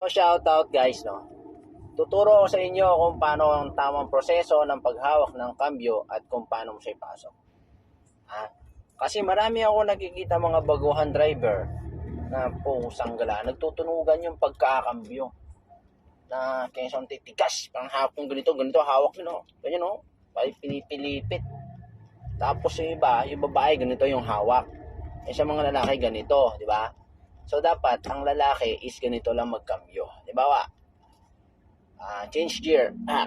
So, shout out guys, no. Tuturo ko sa inyo kung paano ang tamang proseso ng paghawak ng kambyo at kung paano mo siya ipasok. Ha? Kasi marami ako nakikita mga baguhan driver na pusang gala. Nagtutunugan yung pagkakambyo. Na kaysa titigas, parang hapong ganito, ganito, hawak nyo, no? Ganyan, no? Pinipilipit. Tapos yung iba, yung babae, ganito yung hawak. Eh, sa mga lalaki, ganito, di ba? So, dapat, ang lalaki is ganito lang magkambyo. Di ba? Ah, change gear. Pak.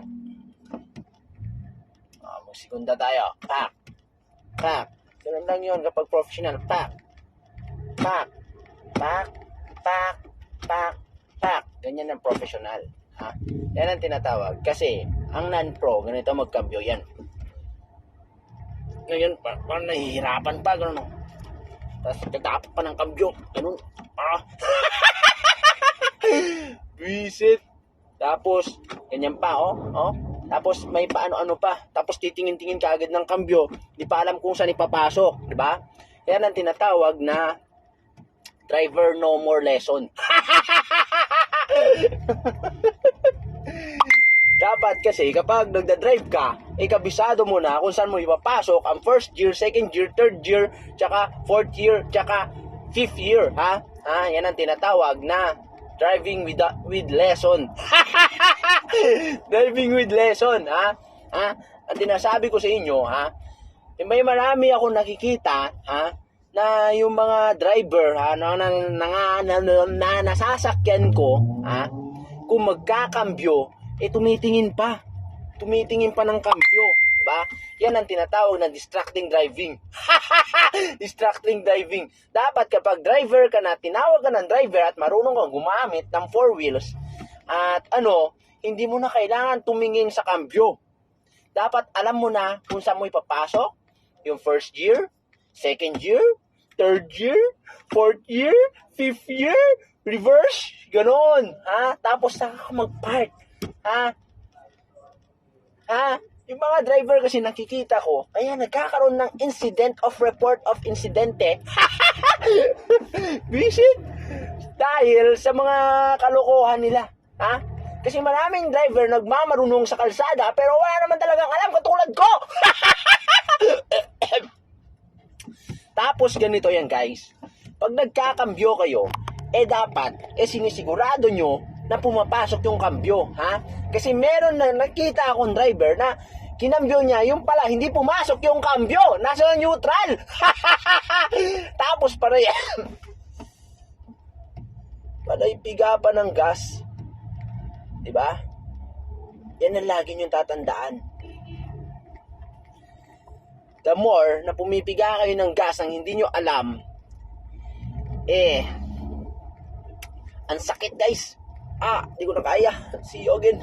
Ah, magsigunda tayo. Pak. Pak. Ganun lang yun kapag professional. Pak. Pak. Pak. Pak. Pak. Pak. Ganyan ang professional. Ha? Yan ang tinatawag. Kasi, ang non-pro, ganito magkambyo yan. Ngayon, par- parang nahihirapan pa, gano'n. Tapos, tatapos pa ng kambyo. Ganun. Ah. Visit. Tapos, ganyan pa, oh. oh. Tapos, may paano-ano pa. Tapos, titingin-tingin ka agad ng kambyo. Di pa alam kung saan ipapasok. Di ba? Yan ang tinatawag na driver no more lesson. Dapat kasi kapag nagda-drive ka, eh kabisado mo na kung saan mo ipapasok ang first year, second year, third year, tsaka fourth year, tsaka fifth year, ha? Ha, yan ang tinatawag na driving with with lesson. driving with lesson, ha? Ha? Ang tinasabi ko sa inyo, ha? Eh, may marami ako nakikita, ha? Na yung mga driver, ha? Na, na, na, na, na, na nasasakyan ko, ha? Kung magkakambyo, eh tumitingin pa. Tumitingin pa ng kambyo. Diba? Yan ang tinatawag na distracting driving. distracting driving. Dapat kapag driver ka na, tinawag ka ng driver at marunong kang gumamit ng four wheels, at ano, hindi mo na kailangan tumingin sa kambyo. Dapat alam mo na kung saan mo ipapasok, yung first year, second year, third year, fourth year, fifth year, reverse, ganon. Ha? Tapos saka ka mag-park. Ha? Ha? Yung mga driver kasi nakikita ko, kaya nagkakaroon ng incident of report of incidente. Visit! Dahil sa mga kalokohan nila. Ha? Kasi maraming driver nagmamarunong sa kalsada pero wala naman talagang alam katulad ko. Tapos ganito yan guys. Pag nagkakambyo kayo, eh dapat, eh sinisigurado nyo na pumapasok yung kambyo, ha? Kasi meron na nakita akong driver na kinambyo niya, yung pala, hindi pumasok yung kambyo, nasa neutral. Tapos para yan, panay piga pa ng gas. 'Di ba? Yan ang lagi niyong tatandaan. The more na pumipiga kayo ng gas ang hindi nyo alam, eh, ang sakit guys. Ah, di ko na kaya. See you again.